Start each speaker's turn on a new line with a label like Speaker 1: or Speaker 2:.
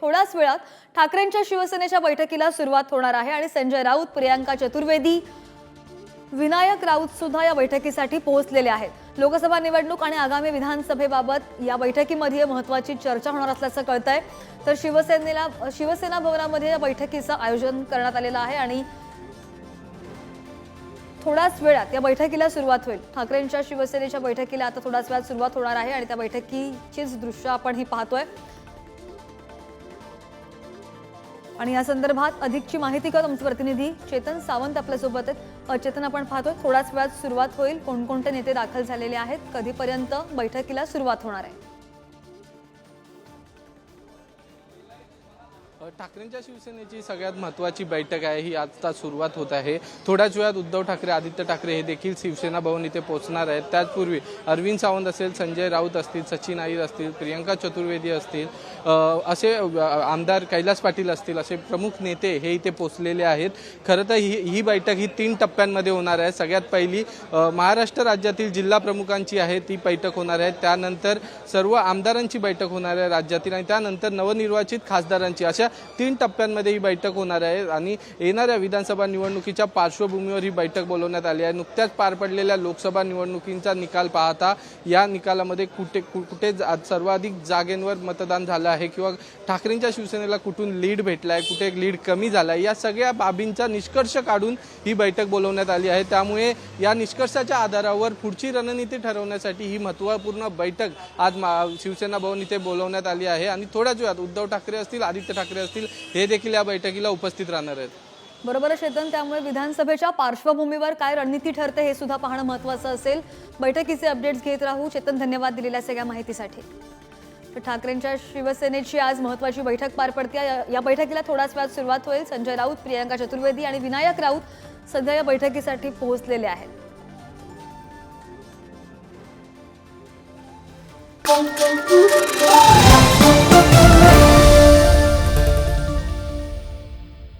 Speaker 1: थोड्याच वेळात ठाकरेंच्या शिवसेनेच्या बैठकीला सुरुवात होणार आहे आणि संजय राऊत प्रियांका चतुर्वेदी विनायक राऊत सुद्धा या बैठकीसाठी पोहोचलेले आहेत. लोकसभा निवडणूक आणि आगामी विधानसभेबाबत या बैठकीमध्ये महत्वाची चर्चा होणार असल्याचं कळतंय. तर शिवसेनेला शिवसेना भवनामध्ये या बैठकीचं आयोजन करण्यात आलेलं आहे आणि थोड्याच वेळात या बैठकीला सुरुवात होईल. ठाकरेंच्या शिवसेनेच्या बैठकीला आता थोड्याच वेळात सुरुवात होणार आहे आणि त्या बैठकीचीच दृश्य आपण ही पाहतोय. आणि या संदर्भात अधिकची माहिती करत आमचे प्रतिनिधी? चेतन सावंत आपल्यासोबत आहेत. चेतन आपण पाहतोय थोड्याच वेळात सुरुवात होईल. कोणकोणते नेते दाखल झालेले आहेत? कधीपर्यंत बैठकीला सुरुवात होणार आहे?
Speaker 2: ठाकरेंच्या शिवसेनेची सगळ्यात महत्त्वाची बैठक आहे ही आता सुरुवात होत आहे. थोड्याच वेळात उद्धव ठाकरे आदित्य ठाकरे हे देखील शिवसेना भवन इथे पोहोचणार आहेत. त्याचपूर्वी अरविंद सावंत असेल संजय राऊत असतील सचिन आईर असतील प्रियंका चतुर्वेदी असतील असे आमदार कैलास पाटील असतील असे प्रमुख नेते हे इथे पोचलेले आहेत. खरं तर ही ही बैठक ही तीन टप्प्यांमध्ये होणार आहे. सगळ्यात पहिली महाराष्ट्र राज्यातील जिल्हा प्रमुखांची आहे ती बैठक होणार आहे. त्यानंतर सर्व आमदारांची बैठक होणार आहे राज्यातील आणि त्यानंतर नवनिर्वाचित खासदारांची. अशा तीन टप्प्यांमध्ये ही बैठक होणार आहे आणि येणाऱ्या विधानसभा निवडणुकीच्या पार्श्वभूमीवर ही बैठक बोलवण्यात आली आहे. नुकत्याच पार पडलेल्या लोकसभा निवडणुकींचा निकाल पाहता या निकालामध्ये कुठे कुठे सर्वाधिक जागेंवर मतदान झालं आहे किंवा ठाकरेंच्या शिवसेनेला कुठून लीड भेटला आहे कुठे लीड कमी झाला आहे या सगळ्या बाबींचा निष्कर्ष काढून ही बैठक बोलवण्यात आली आहे. त्यामुळे या निष्कर्षाच्या आधारावर पुढची रणनीती ठरवण्यासाठी ही महत्त्वपूर्ण बैठक आज मा- शिवसेना भवन इथे बोलवण्यात आली आहे. आणि थोड्याच वेळात उद्धव ठाकरे असतील आदित्य ठाकरे असतील हे देखील या बैठकीला उपस्थित राहणार आहेत.
Speaker 1: बरोबर आहे, चेतन. त्यामुळे विधानसभेच्या पार्श्वभूमीवर काय रणनीती ठरते हे सुद्धा पाहणं महत्वाचं असेल. बैठकीचे अपडेट्स घेत राहू. चेतन धन्यवाद दिलेल्या सगळ्या माहितीसाठी. तर ठाकरेंच्या शिवसेनेची आज महत्वाची बैठक पार पडते. या- बैठकीला थोड्याच वेळात सुरुवात होईल. संजय राऊत प्रियांका चतुर्वेदी आणि विनायक राऊत सध्या या बैठकीसाठी पोहोचलेले आहेत.